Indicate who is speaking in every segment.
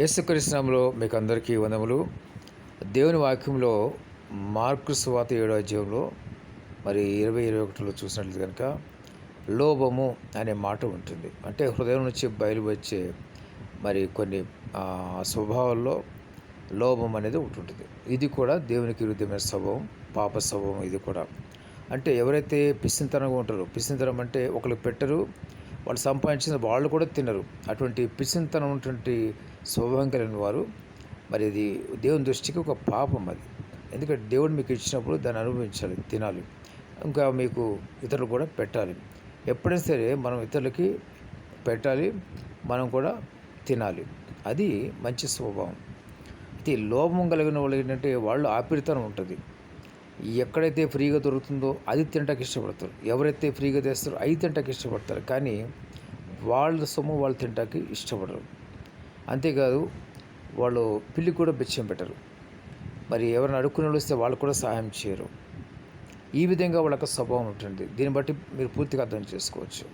Speaker 1: యేసుకృష్ణంలో మీకు అందరికీ వందములు. దేవుని వాక్యంలో మార్కు స్వాత ఏడో అధ్యాయంలో మరి ఇరవై ఇరవై ఒకటిలో చూసినట్లు కనుక లోభము అనే మాట ఉంటుంది. అంటే హృదయం నుంచి బయలువచ్చే మరి కొన్ని స్వభావాల్లో లోభం అనేది ఉంటుంటుంది ఇది కూడా దేవునికి విరుద్ధమైన స్వభావం పాప స్వభావం ఇది కూడా. అంటే ఎవరైతే పిసింతనంగా ఉంటారో పిసింతనం అంటే ఒకరికి పెట్టరు వాళ్ళు సంపాదించిన వాళ్ళు కూడా తినరు. అటువంటి పిసింతనం ఉన్నటువంటి స్వభావం కలిగిన వారు మరి ఇది దేవుని దృష్టికి ఒక పాపం అది. ఎందుకంటే దేవుడు మీకు ఇచ్చినప్పుడు దాన్ని అనుభవించాలి తినాలి. ఇంకా మీకు ఇతరులు కూడా పెట్టాలి. ఎప్పుడైనా సరే మనం ఇతరులకి పెట్టాలి మనం కూడా తినాలి. అది మంచి స్వభావం. అయితే లోభం కలిగిన వాళ్ళు ఏంటంటే వాళ్ళు ఆపిరితనం ఉంటుంది. ఎక్కడైతే ఫ్రీగా దొరుకుతుందో అది తినటానికి ఇష్టపడతారు. ఎవరైతే ఫ్రీగా తెస్తారో అది తినటానికి ఇష్టపడతారు. కానీ వాళ్ళ సొమ్ము వాళ్ళు తినటానికి ఇష్టపడరు. అంతేకాదు వాళ్ళు పిల్లి కూడా బిచ్చం పెట్టరు. మరి ఎవరైనా అడుక్కునే వాళ్ళు వస్తే వాళ్ళు కూడా సహాయం చేయరు. ఈ విధంగా వాళ్ళకి స్వభావం ఉంటుంది. దీన్ని బట్టి మీరు పూర్తిగా అర్థం చేసుకోవచ్చు.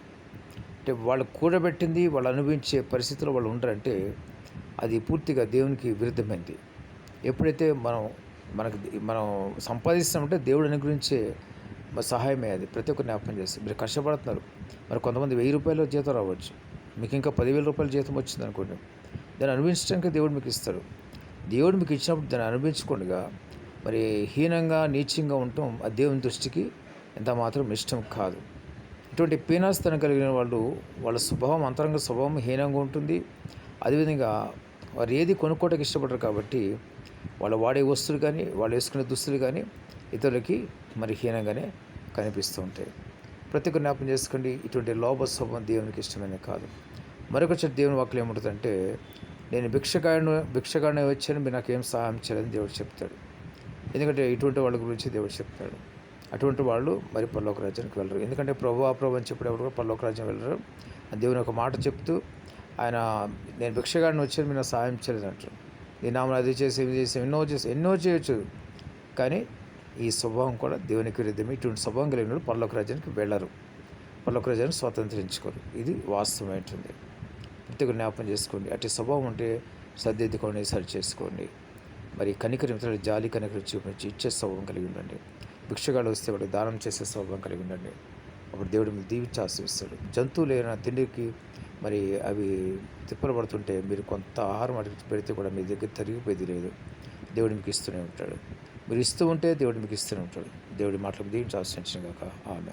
Speaker 1: అంటే వాళ్ళు కూడబెట్టింది వాళ్ళు అనుభవించే పరిస్థితిలో వాళ్ళు ఉండరంటే అది పూర్తిగా దేవునికి విరుద్ధమైంది. ఎప్పుడైతే మనం మనకు మనం సంపాదిస్తామంటే దేవుడు అనుగ్రహించే సహాయమే అది. ప్రతి ఒక్కరు జ్ఞాపకం చేసి మీరు కష్టపడుతున్నారు. మరి కొంతమంది వెయ్యి రూపాయలు జీతం రావచ్చు. మీకు ఇంకా పదివేల రూపాయల జీతం వచ్చింది అనుకోండి. దాన్ని అనుభవించడానికి దేవుడు మీకు ఇస్తాడు. దేవుడు మీకు ఇచ్చినప్పుడు దాన్ని అనుభవించకుండా మరి హీనంగా నీచంగా ఉండటం ఆ దేవుని దృష్టికి ఎంత మాత్రం ఇష్టం కాదు. ఇటువంటి పీనాస్తనం కలిగిన వాళ్ళు వాళ్ళ స్వభావం అంతరంగ స్వభావం హీనంగా ఉంటుంది. అదేవిధంగా వారు ఏది కొనుక్కోవడానికి ఇష్టపడరు కాబట్టి వాళ్ళు వాడే వస్తువులు కానీ వాళ్ళు వేసుకునే దుస్తులు కానీ ఇతరులకి మరి హీనంగానే కనిపిస్తూ ఉంటాయి. ప్రతి ఒక్క జ్ఞాపం చేసుకోండి ఇటువంటి లోభ స్వభావం దేవునికి ఇష్టమైన కాదు. మరొక చెట్టు దేవుని వాక్యం ఏముంటుందంటే నేను భిక్షగాడు భిక్షగాడిని వచ్చాను మీరు నాకేం సహాయం చేయలేదని దేవుడు చెప్తాడు. ఎందుకంటే ఇటువంటి వాళ్ళ గురించి దేవుడు చెప్తాడు. అటువంటి వాళ్ళు మరి పల్లోక రాజ్యానికి వెళ్ళరు. ఎందుకంటే ప్రభు అప్రభు అని చెప్పేటప్పుడు కూడా పరలోక రాజ్యం వెళ్ళరు. దేవుని ఒక మాట చెప్తూ ఆయన నేను భిక్షగాడిని వచ్చాను మీరు నాకు సహాయం చేయలేదు ఈ నామను అది చేసి ఇది చేసి ఎన్నో చేసి ఎన్నో చేయొచ్చు. కానీ ఈ స్వభావం కూడా దేవునికి విరుద్ధం ఇటువంటి స్వభావం కలిగిన పర్లోక రాజ్యానికి వెళ్ళరు. పర్లోక రాజ్యాన్ని స్వతంత్రించుకోరు. ఇది వాస్తవమైనటువంటి ప్రతి ఒక్కరు జ్ఞాపకం చేసుకోండి. అటు స్వభావం ఉంటే సర్దిద్దుకోండి సరి చేసుకోండి మరి కనికరి జాలి కనికరి చూపించి ఇచ్చే స్వభావం కలిగి ఉండండి. భిక్షగాడు వస్తే వాడు దానం చేసే స్వభావం కలిగి ఉండండి. అప్పుడు దేవుడు మీరు దీవించి ఆశిస్తాడు జంతువులు ఏమైనా తిండికి మరి అవి తిప్పలబడుతుంటే మీరు కొంత ఆహారం అటు పెడితే కూడా మీ దగ్గర తరిగిపోయేది లేదు. దేవుడు మీకు ఇస్తూనే ఉంటాడు. మీరు ఇస్తూ ఉంటే దేవుడు మీకు ఇస్తూనే ఉంటాడు. దేవుడి మాటలకు దీవించి ఆశించిన కాక ఆమె